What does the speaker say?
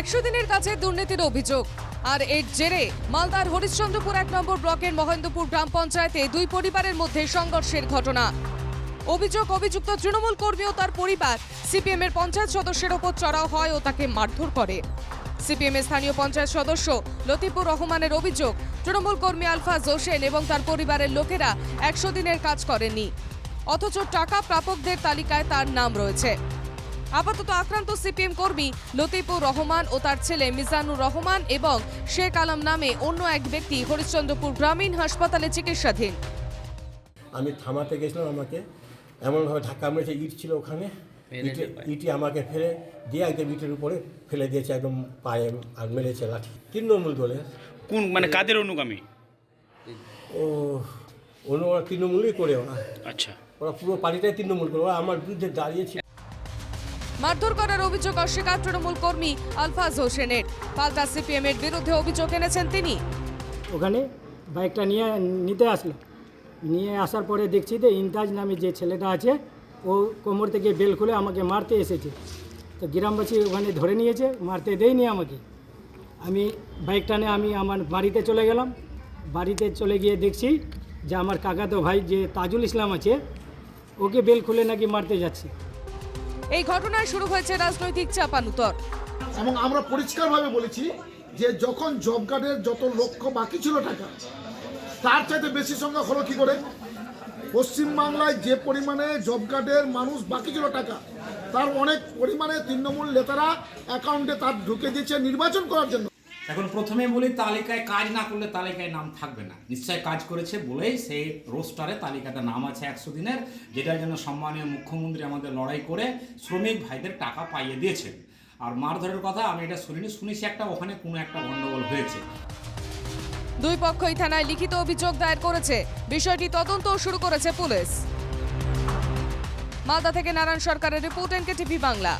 একশো দিনের কাছে দুর্নীতির অভিযোগ। আর এর জেরে মালদার হরিশ্চন্দ্রপুর এক নম্বর ব্লকের মহেন্দ্রপুর গ্রাম পঞ্চায়েতে দুই পরিবারের মধ্যে সংঘর্ষের ঘটনা। অভিযোগ, অভিযুক্ত তৃণমূল কর্মী ও তার পরিবার সিপিএম এর পঞ্চায়েত সদস্যের ওপর চড়াও হয় ও তাকে মারধর করে। সিপিএম এর স্থানীয় পঞ্চায়েত সদস্য লতিফুর রহমানের অভিযোগ, তৃণমূল কর্মী আলফাজ হোসেন এবং তার পরিবারের লোকেরা একশো দিনের কাজ করেননি। অথচ টাকা প্রাপকদের তালিকায় তার নাম রয়েছে। আপাতত আক্রান্ত সিপিএম কর্মী লতিফুর রহমান ও তার ছেলে মিজানুর রহমান এবং শেখ আলম নামে অন্য এক ব্যক্তি হরিশ্চন্দ্রপুর গ্রামীণ হাসপাতালে চিকিৎসাধীন। আমি থামাতে গেছিলাম আমাকে। এমনভাবে ধাক্কা মেরেছে ইট ছিল ওখানে। ইটি আমাকে ফেলে দিয়ে একদম ইটের উপরে ফেলে দিয়েছে একদম পায়ে আর মেরেছে লাঠি। তৃণমূল দলে। কোন মানে কাদের অনুগামী? ও অন্য ওরা তৃণমূলই করে ওরা। আচ্ছা। ওরা পুরো পার্টিটাই তৃণমূল করে ওরা আমার বিরুদ্ধে দাঁড়িয়েছে মারধর করার অভিযোগ অস্বীকার তৃণমূল কর্মী আলফাজ হোসেনের। পাল্টা সিপিএম এর বিরুদ্ধে অভিযোগ এনেছেন তিনি। ওখানে বাইকটা নিয়ে, নিতে আসলো। নিয়ে আসার পরে দেখছি যে ইন্তাজ নামে যে ছেলেটা আছে, ও কোমর থেকে বেল খুলে আমাকে মারতে এসেছে। তো গ্রামবাসী ওখানে ধরে নিয়েছে, মারতে দেয়নি আমাকে। আমি বাইকটা নিয়ে আমি আমার বাড়িতে চলে গেলাম। বাড়িতে চলে গিয়ে দেখছি যে আমার কাকাতো ভাই যে তাজুল ইসলাম আছে, ওকে বেল খুলে নাকি মারতে যাচ্ছে। এই ঘটনায় শুরু হয়েছে রাজনৈতিক চাপানুতর। এবং আমরা পরিষ্কারভাবে বলেছি যে যখন জব কার্ডের যত লক্ষ্য বাকি ছিল টাকা, তার চাইতে বেশি সংখ্যা হলো কি করে? পশ্চিমবাংলায় যে পরিমাণে জব কার্ডের মানুষ বাকি ছিল টাকা, তার অনেক পরিমাণে তৃণমূল নেতারা অ্যাকাউন্টে তার ঢুকে দিয়েছে নির্বাচন করার জন্য। এখন প্রথমে বলি, তালিকায় কাজ না করলে তালিকায় নাম থাকবে না। নিশ্চয় কাজ করেছে বলেই সেই রোস্টারে তালিকাতে নাম আছে একশো দিনের, যেটার জন্য সম্মানীয় মুখ্যমন্ত্রী আমাদের লড়াই করে শ্রমিক ভাইদের টাকা পাইয়ে দিয়েছেন। আর মারধরের কথা আমি এটা শুনিনি, শুনেছি একটা, ওখানে কোনো একটা গন্ডগোল হয়েছে। দুই পক্ষই থানায় লিখিত অভিযোগ দায়ের করেছে। বিষয়টি তদন্ত শুরু করেছে পুলিশ। মালদা থেকে নারায়ণ সরকারের রিপোর্ট এনকে টিভি বাংলা।